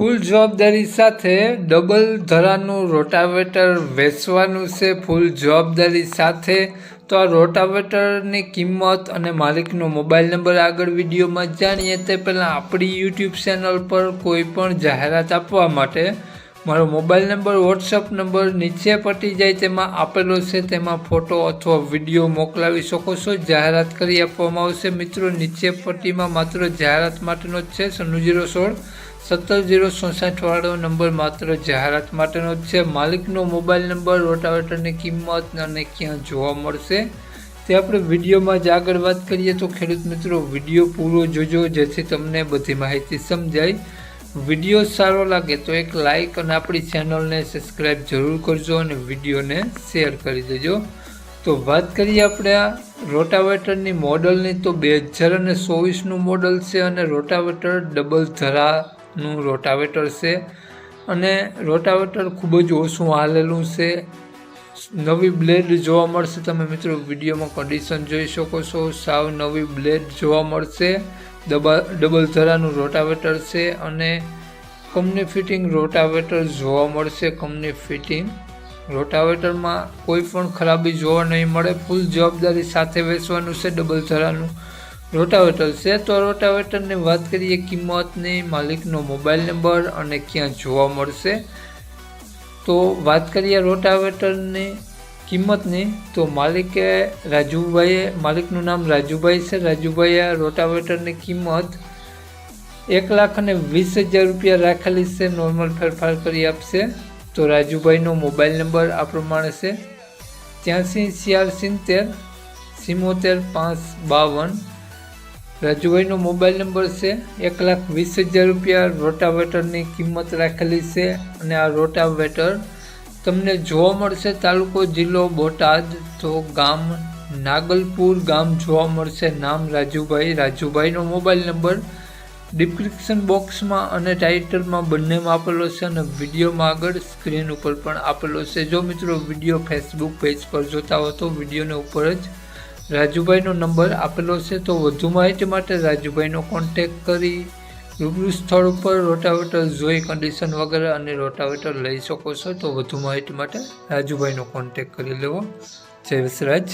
ફૂલ જવાબદારી સાથે double ધરાનું rotavator વેચવાનું છે. ફૂલ જવાબદારી સાથે તો આ રોટાવેટરની કિંમત અને માલિકનો મોબાઈલ નંબર આગળ વિડીયોમાં જાણીએ તે પહેલાં આપણી યુટ્યુબ ચેનલ પર કોઈ પણ જાહેરાત આપવા માટે મારો મોબાઈલ નંબર, વોટ્સઅપ નંબર નીચે પટી જાય તેમાં આપેલો છે. તેમાં ફોટો અથવા વીડિયો મોકલાવી શકો છો. જાહેરાત કરી આપવામાં આવશે. મિત્રો, નીચે પટ્ટીમાં માત્ર જાહેરાત માટેનો જ છે. સનું જીરો સોળ સત્તર જીરો ચોસાઠવાળો નંબર માત્ર જાહેરાત માટેનો જ છે. માલિકનો મોબાઈલ નંબર, રોટાવેટરની કિંમત અને ક્યાં જોવા મળશે તે આપણે વિડીયોમાં જ આગળ વાત કરીએ. તો ખેડૂત મિત્રો, વીડિયો પૂરો જોજો જેથી તમને બધી માહિતી સમજાય. વીડિયો સારો લાગે તો એક લાઈક અને આપણી ચેનલને સબસ્ક્રાઈબ જરૂર કરજો અને વિડીયોને શેર કરી દેજો. તો વાત કરીએ આપણે આ રોટાવેટરની મોડલની. તો બે હજાર અને ચોવીસનું મોડલ છે અને રોટાવેટર ડબલ ધરાનું રોટાવેટર છે. અને રોટાવેટર ખૂબ જ ઓછું હાલેલું છે. નવી બ્લેડ જોવા મળશે. તમે મિત્રો વિડીયોમાં કન્ડિશન જોઈ શકો છો. સાવ નવી બ્લેડ જોવા મળશે. ડબલ ડબલ ધરાનું રોટાવેટર છે અને કંપની ફિટિંગ રોટાવેટર જોવા મળશે. કંપની ફિટિંગ રોટાવેટરમાં કોઈ પણ ખરાબી જોવા નહીં મળે. ફૂલ જવાબદારી સાથે વેચવાનું છે, ડબલ ધરાનું રોટાવેટર છે. તો રોટાવેટરની વાત કરીએ કિંમતની, માલિકનો મોબાઈલ નંબર અને ક્યાં જોવા મળશે. તો વાત કરીએ રોટાવેટરની કિંમતની તો માલિકે રાજુભાઈએ, માલિકનું નામ રાજુભાઈ છે. રાજુભાઈએ રોટાવેટરની કિંમત એક લાખ અને વીસ હજાર રૂપિયા રાખેલી છે. નોર્મલ ફેરફાર કરી આપશે. તો રાજુભાઈનો મોબાઈલ નંબર આ પ્રમાણે છે. ત્યાંસી ચાર સિત્તેર, સિમોતેર, પાંચ, બાવન. રાજુભાઈનો મોબાઈલ નંબર છે. એક લાખ વીસ હજાર રૂપિયા રોટાવેટરની કિંમત રાખેલી છે અને આ રોટાવેટર તમને જોવા મળશે તાલુકો જિલ્લો બોટાદ, તો ગામ નાગલપુર, ગામ જોવા મળશે નામ રાજુભાઈ. રાજુભાઈનો મોબાઈલ નંબર ડિસ્ક્રિપ્શન બોક્સમાં અને ટાઇટલમાં બંનેમાં આપેલો છે અને વિડીયોમાં આગળ સ્ક્રીન ઉપર પણ આપેલો છે. જો મિત્રો વીડિયો ફેસબુક પેજ પર જોતા હો તો વિડીયોને ઉપર જ રાજુભાઈનો નંબર આપેલો છે. તો વધુ માહિતી માટે રાજુભાઈનો કોન્ટેક કરી રૂબરૂ સ્થળ ઉપર રોટાવેટર જોઈ કન્ડિશન વગેરે અને રોટાવેટર લઈ શકો છો. તો વધુ માહિતી માટે રાજુભાઈનો કોન્ટેક કરી લેવો. જય વસરાજ